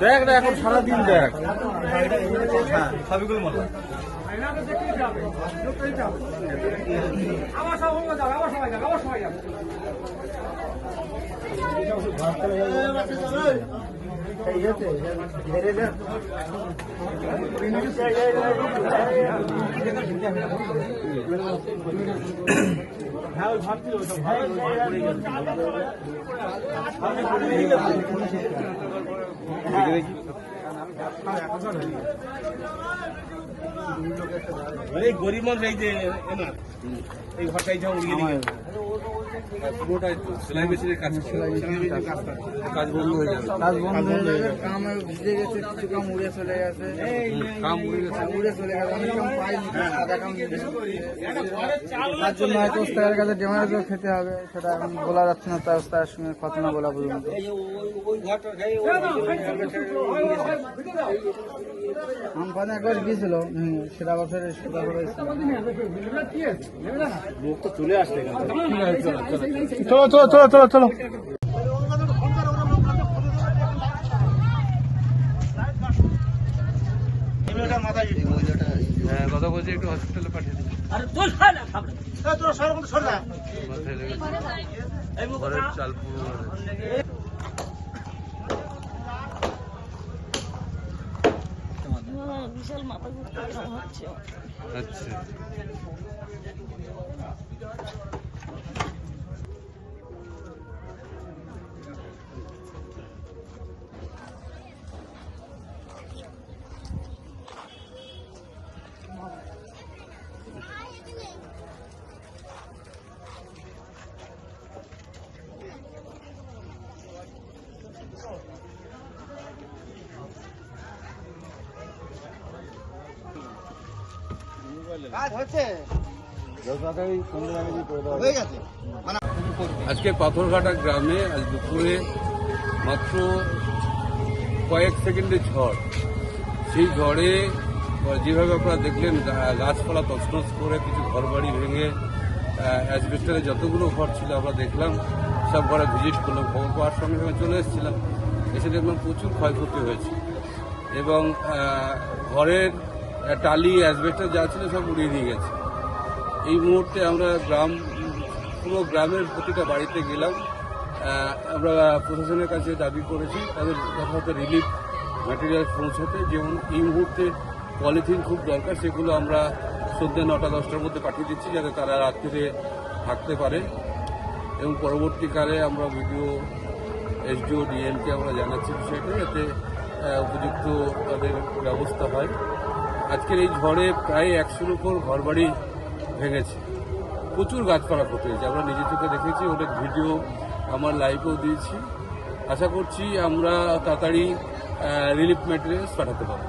দেখ না এখন সারাদিন দেখ। হ্যাঁ সবিকুল মোল্লা এই গরিব মানুষ এই যে এই ঘরটা এই যে উড়িয়ে। পুরোটাই তো সেলাই মেশিনের কাজ কাজ বন্ধ হয়ে যাবে কাজ বন্ধ হয়ে গেছে কাম ভিজে গেছে কিছু কাম উড়ে চলে গেছে কাম উড়ে গেছে উড়ে চলে গেছে অনেক কাম পাইনি সাদা কাম তার জন্য হয়তো ওস্তাদের কাছে ডেমারেজও খেতে হবে সেটা এখন বলা যাচ্ছে না তার ওস্তাদের সঙ্গে কথা না বলা পর্যন্ত আমফানে একবার গিয়েছিল। সেটা বছরে সেটা হয়েছিল চলো চলো চলো চলো চলো হ্যাঁ কথা বলছি একটু হসপিটালে পাঠিয়ে দিন। মাথায় লেগেছে। ঘরের চাল পুরো বিশাল মাথা ঘুরতে হচ্ছে। আচ্ছা। আজকে পাথরঘাটা গ্রামে আজ দুপুরে মাত্র কয়েক সেকেন্ডের ঝড়। সেই ঝড়ে যেভাবে আপনারা দেখলেন গাছপালা তছনছ করে কিছু ঘরবাড়ি ভেঙে অ্যাসবেস্টারে যতগুলো ঘর ছিল আমরা দেখলাম সব ঘরে ভিজিট করলাম খবর পাওয়ার সঙ্গে সঙ্গে চলে এসেছিলাম। এসে দেখলাম প্রচুর ক্ষয়ক্ষতি হয়েছে। এবং ঘরের টালি অ্যাসবেস্টার যা ছিল সব উড়িয়ে দিয়ে গেছে। এই মুহূর্তে আমরা গ্রাম, পুরো গ্রামের প্রতিটা বাড়িতে গেলাম। আমরা প্রশাসনের কাছে দাবি করেছি, তাদের যথাযথ রিলিফ ম্যাটেরিয়াল পৌঁছাতে। যেমন এই মুহূর্তে পলিথিন খুব দরকার, সেগুলো আমরা সন্ধ্যে নটা, দশটার মধ্যে পাঠিয়ে দিচ্ছি, যাতে তারা রাত্রিরে থাকতে পারে। এবং পরবর্তীকালে আমরা ভিডিও, এসডিও, ডিএমকে আমরা জানাচ্ছি বিষয়টা, যাতে উপযুক্ত তাদের ব্যবস্থা হয়। আজকের এই ঝড়ে প্রায় একশোর উপর ঘরবাড়ি ভেঙেছে। প্রচুর গাছপালা ক্ষতি হয়েছে। আমরা নিজে থেকে দেখেছি ওটা ভিডিও আমার লাইভেও দিয়েছি। আশা করছি আমরা তাড়াতাড়ি রিলিফ ম্যাটেরিয়ালস পাঠাতে পারব।